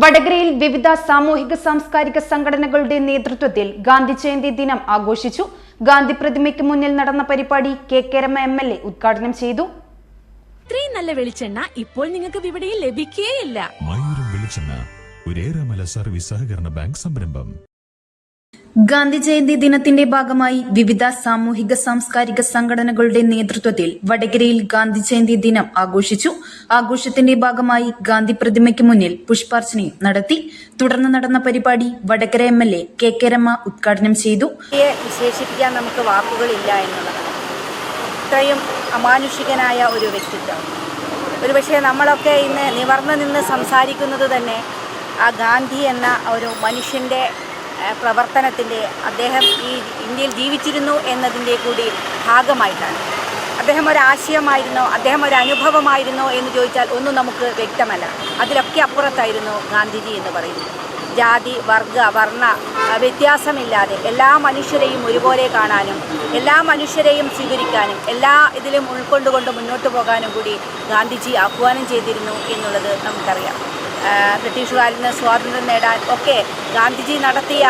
വടകരയിൽ വിവിധ സാമൂഹിക സാംസ്കാരിക സംഘടനകളുടെ നേതൃത്വത്തിൽ ഗാന്ധി ജയന്തി ദിനം ആഘോഷിച്ചു. ഗാന്ധി പ്രതിമയ്ക്ക് മുന്നിൽ നടന്ന പരിപാടി K Rema M L A ഉദ്ഘാടനം ചെയ്തു. ഇത്രയും നല്ല വെളിച്ചെണ്ണ ഇപ്പോൾ നിങ്ങൾക്ക് വിപണിയിൽ ലഭിക്കുകയില്ല മയൂരം വെളിച്ചെണ്ണ ഒരേറെമല സർവീസ് സഹകരണ ബാങ്ക് സംരംഭം. ഗാന്ധി ജയന്തി ദിനത്തിന്റെ ഭാഗമായി വിവിധ സാമൂഹിക സാംസ്കാരിക സംഘടനകളുടെ നേതൃത്വത്തിൽ വടകരയിൽ ഗാന്ധി ജയന്തി ദിനം ആഘോഷിച്ചു. ആഘോഷത്തിന്റെ ഭാഗമായി ഗാന്ധി പ്രതിമയ്ക്ക് മുന്നിൽ പുഷ്പാർച്ചനയും നടത്തി. തുടർന്ന് നടന്ന പരിപാടി Vadakara M L A K K Rema ഉദ്ഘാടനം ചെയ്തു. വിശേഷിപ്പിക്കാൻ നമുക്ക് വാക്കുകളില്ല എന്നുള്ളതാണ് ഇത്രയും അമാനുഷികനായ ഒരു വ്യക്തിത്വം. ഒരുപക്ഷെ നമ്മളൊക്കെ ഇന്ന് നിവർന്നു നിന്ന് സംസാരിക്കുന്നത് തന്നെ ആ ഗാന്ധി എന്ന ഒരു മനുഷ്യന്റെ പ്രവർത്തനത്തിന്റെ അദ്ദേഹം ഈ ഇന്ത്യയിൽ ജീവിച്ചിരുന്നു എന്നതിന്റെ കൂടി ഭാഗമായിട്ടാണ്. അദ്ദേഹം ഒരു ആശയമായിരുന്നോ അദ്ദേഹം ഒരു അനുഭവമായിരുന്നോ എന്ന് ചോദിച്ചാൽ ഒന്നും നമുക്ക് വ്യക്തമല്ല. അതിലൊക്കെ അപ്പുറത്തായിരുന്നു ഗാന്ധിജി എന്ന് പറയുന്നത്. ജാതി വർഗ വർണ വ്യത്യാസമില്ലാതെ എല്ലാ മനുഷ്യരെയും ഒരുപോലെ കാണാനും എല്ലാ മനുഷ്യരെയും സ്വീകരിക്കാനും എല്ലാ ഇതിലും ഉൾക്കൊണ്ടുകൊണ്ട് മുന്നോട്ട് പോകാനും കൂടി ഗാന്ധിജി ആഹ്വാനം ചെയ്തിരുന്നു എന്നുള്ളത് നമുക്കറിയാം. ബ്രിട്ടീഷുകാരിൽ നിന്ന് സ്വാതന്ത്ര്യം നേടാൻ ഒക്കെ ഗാന്ധിജി നടത്തിയ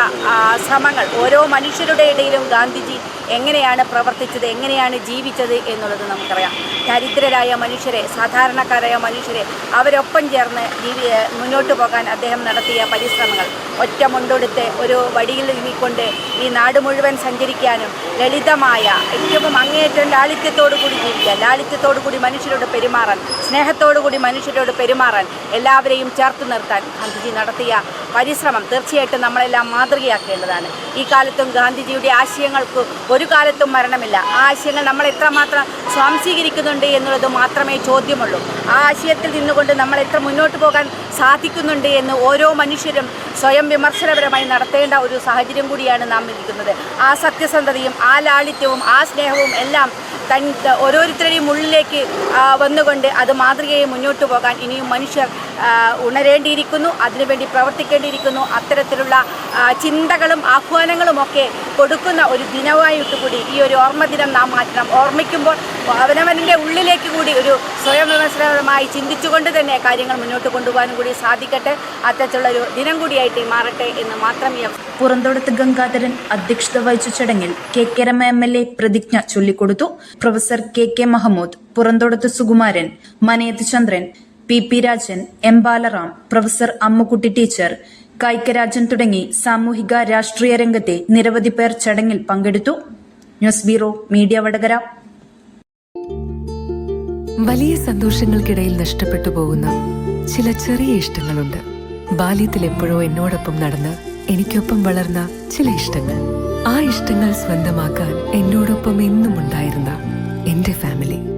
ശ്രമങ്ങൾ ഓരോ മനുഷ്യരുടെ ഇടയിലും ഗാന്ധിജി എങ്ങനെയാണ് പ്രവർത്തിച്ചത് എങ്ങനെയാണ് ജീവിച്ചത് എന്നുള്ളത് നമുക്കറിയാം. ദരിദ്രരായ മനുഷ്യരെ സാധാരണക്കാരായ മനുഷ്യരെ അവരൊപ്പം ചേർന്ന് ജീവി മുന്നോട്ട് പോകാൻ അദ്ദേഹം നടത്തിയ പരിശ്രമങ്ങൾ. ഒറ്റ മുണ്ടൊടുത്ത് ഒരു വടിയിൽ നീങ്ങിക്കൊണ്ട് ഈ നാട് മുഴുവൻ സഞ്ചരിക്കാനും ലളിതമായ ഏറ്റവും അങ്ങേയറ്റം ലാളിത്യത്തോടു കൂടി ജീവിക്കാൻ ലാളിത്യത്തോടു കൂടി മനുഷ്യരോട് പെരുമാറാൻ സ്നേഹത്തോടു കൂടി മനുഷ്യരോട് പെരുമാറാൻ എല്ലാവരെയും ചേർത്ത് നിർത്താൻ ഗാന്ധിജി നടത്തിയ പരിശ്രമം തീർച്ചയായിട്ടും നമ്മളെല്ലാം മാതൃകയാക്കേണ്ടതാണ്. ഈ കാലത്തും ഗാന്ധിജിയുടെ ആശയങ്ങൾക്ക് ഒരു കാലത്തും മരണമില്ല. ആ ആശയങ്ങൾ നമ്മൾ എത്രമാത്രം സ്വാംശീകരിക്കുന്നുണ്ട് എന്നുള്ളത് മാത്രമേ ചോദ്യമുള്ളൂ. ആ ആശയത്തിൽ നിന്നുകൊണ്ട് നമ്മൾ എത്ര മുന്നോട്ട് പോകാൻ സാധിക്കുന്നുണ്ട് എന്ന് ഓരോ മനുഷ്യരും സ്വയം വിമർശനപരമായി നടത്തേണ്ട ഒരു സാഹചര്യം കൂടിയാണ് നാം ഇരിക്കുന്നത് ആ സത്യസന്ധതയും ആ ലാളിത്യവും ആ സ്നേഹവും എല്ലാം തൻ ഓരോരുത്തരുടെയും ഉള്ളിലേക്ക് വന്നുകൊണ്ട് അത് മാതൃകയെ മുന്നോട്ട് പോകാൻ ഇനിയും മനുഷ്യർ ഉണരേണ്ടിയിരിക്കുന്നു അതിനുവേണ്ടി പ്രവർത്തിക്കേണ്ടിയിരിക്കുന്നു. അത്തരത്തിലുള്ള ചിന്തകളും ആഹ്വാനങ്ങളും ഒക്കെ കൊടുക്കുന്ന ഒരു ദിനമായിട്ട് കൂടി ഈ ഒരു ഓർമ്മ ദിനം നാം മാറ്റണം. ഓർമ്മിക്കുമ്പോൾ അവനവന്റെ ഉള്ളിലേക്ക് കൂടി ഒരു സ്വയം വിമർശനപരമായി ചിന്തിച്ചുകൊണ്ട് തന്നെ കാര്യങ്ങൾ മുന്നോട്ട് കൊണ്ടുപോകാനും കൂടി സാധിക്കട്ടെ. അത്തരത്തിലുള്ള ഒരു ദിനം കൂടിയായിട്ട് മാറട്ടെ എന്ന് മാത്രമേ പുറന്തോടത്ത് ഗംഗാധരൻ അധ്യക്ഷത വഹിച്ച ചടങ്ങിൽ K K Rema M L A പ്രതിജ്ഞ ചൊല്ലിക്കൊടുത്തു. Professor K K Mahmood Purantodath Sukumaran Manayath Chandran P P Rajan M Balaram professor Ammukutty teacher Kaikkarajan തുടങ്ങി സാമൂഹിക രാഷ്ട്രീയ രംഗത്തെ നിരവധി പേർ ചടങ്ങിൽ പങ്കെടുത്തു. News bureau media Vadakara. വലിയ സന്തോഷങ്ങൾക്കിടയിൽ നഷ്ടപ്പെട്ടു പോകുന്ന ചില ചെറിയ ഇഷ്ടങ്ങളുണ്ട്. ബാല്യത്തിൽ എപ്പോഴോ എന്നോടൊപ്പം നടന്ന് എനിക്കൊപ്പം വളർന്ന ചില ഇഷ്ടങ്ങൾ. ആ ഇഷ്ടങ്ങൾ സ്വന്തമാക്കാൻ എന്നോടൊപ്പം എന്നും ഉണ്ടായിരുന്ന എന്റെ ഫാമിലി.